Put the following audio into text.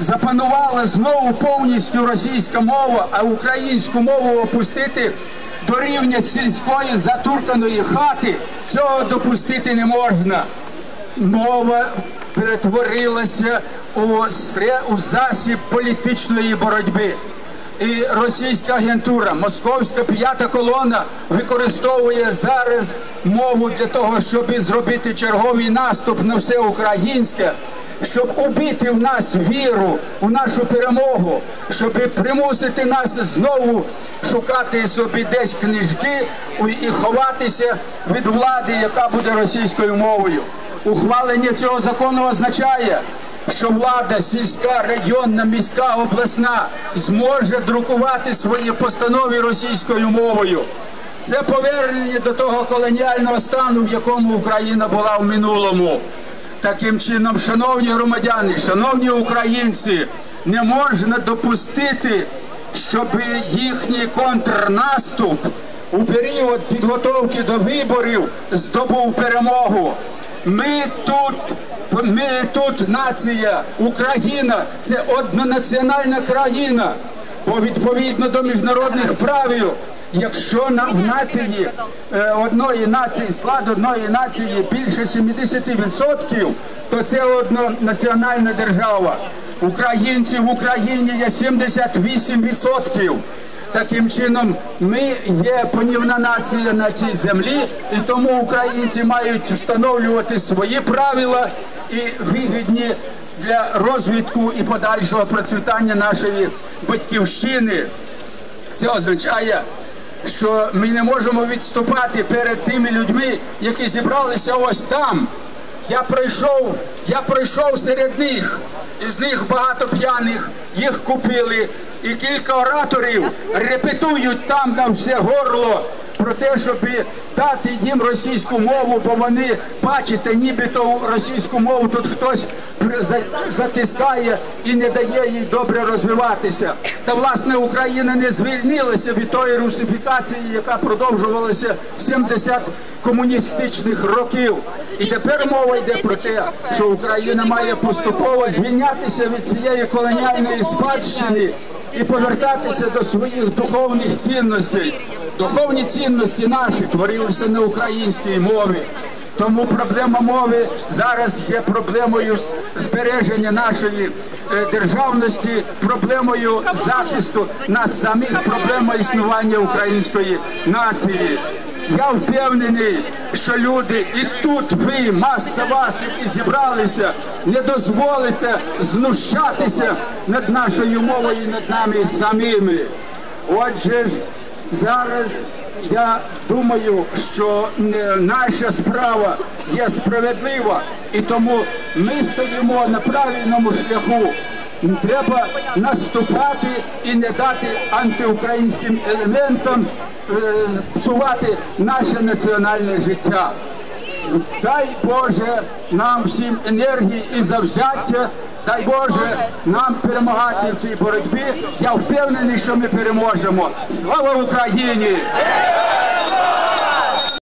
запанувала знову повністю російська мова, а українську мову опустити до рівня сільської затурканої хати, цього допустити не можна. Мова перетворилася у, сре- у засіб політичної боротьби. І російська агентура, московська п'ята колона використовує зараз мову для того, щоб зробити черговий наступ на все українське, щоб убити в нас віру у нашу перемогу, щоб примусити нас знову шукати собі десь книжки і ховатися від влади, яка буде російською мовою. Ухвалення цього закону означає, що влада сільська, районна, міська, обласна зможе друкувати свої постанови російською мовою. Це повернення до того колоніального стану, в якому Україна була в минулому. Таким чином, шановні громадяни, шановні українці, не можна допустити, щоб їхній контрнаступ у період підготовки до виборів здобув перемогу. Ми тут, ми тут нація, Україна це однонаціональна країна. Бо відповідно до міжнародних правил, якщо на в нації е, одної нації склад одної нації більше 70%, то це однонаціональна держава. Українців в Україні є 78%. Таким чином, ми є панівна нація на цій землі, і тому українці мають встановлювати свої правила і вигідні для розвитку і подальшого процвітання нашої батьківщини. Це означає, що ми не можемо відступати перед тими людьми, які зібралися ось там. Я пройшов, я пройшов серед них, із них багато п'яних, їх купили, і кілька ораторів репетують там на все горло про те, щоб дати їм російську мову, бо вони бачите, нібито російську мову тут хтось затискає і не дає їй добре розвиватися. Та власне Україна не звільнилася від тої русифікації, яка продовжувалася 70 комуністичних років. І тепер мова йде про те, що Україна має поступово звільнятися від цієї колоніальної спадщини і повертатися до своїх духовних цінностей. Духовні цінності наші творилися на українській мові. Тому проблема мови зараз є проблемою збереження нашої е, державності, проблемою захисту нас самих, проблемою існування української нації. Я впевнений, що люди, і тут ви, маса вас, які зібралися, не дозволите знущатися над нашою мовою, і над нами самими. Отже ж, зараз я думаю, що е, наша справа є справедлива, і тому ми стоїмо на правильному шляху. Треба наступати і не дати антиукраїнським елементам е, псувати наше національне життя. Дай Боже нам всім енергії і завзяття. Дай Боже нам перемагати в цій боротьбі. Я впевнений, що ми переможемо. Слава Україні!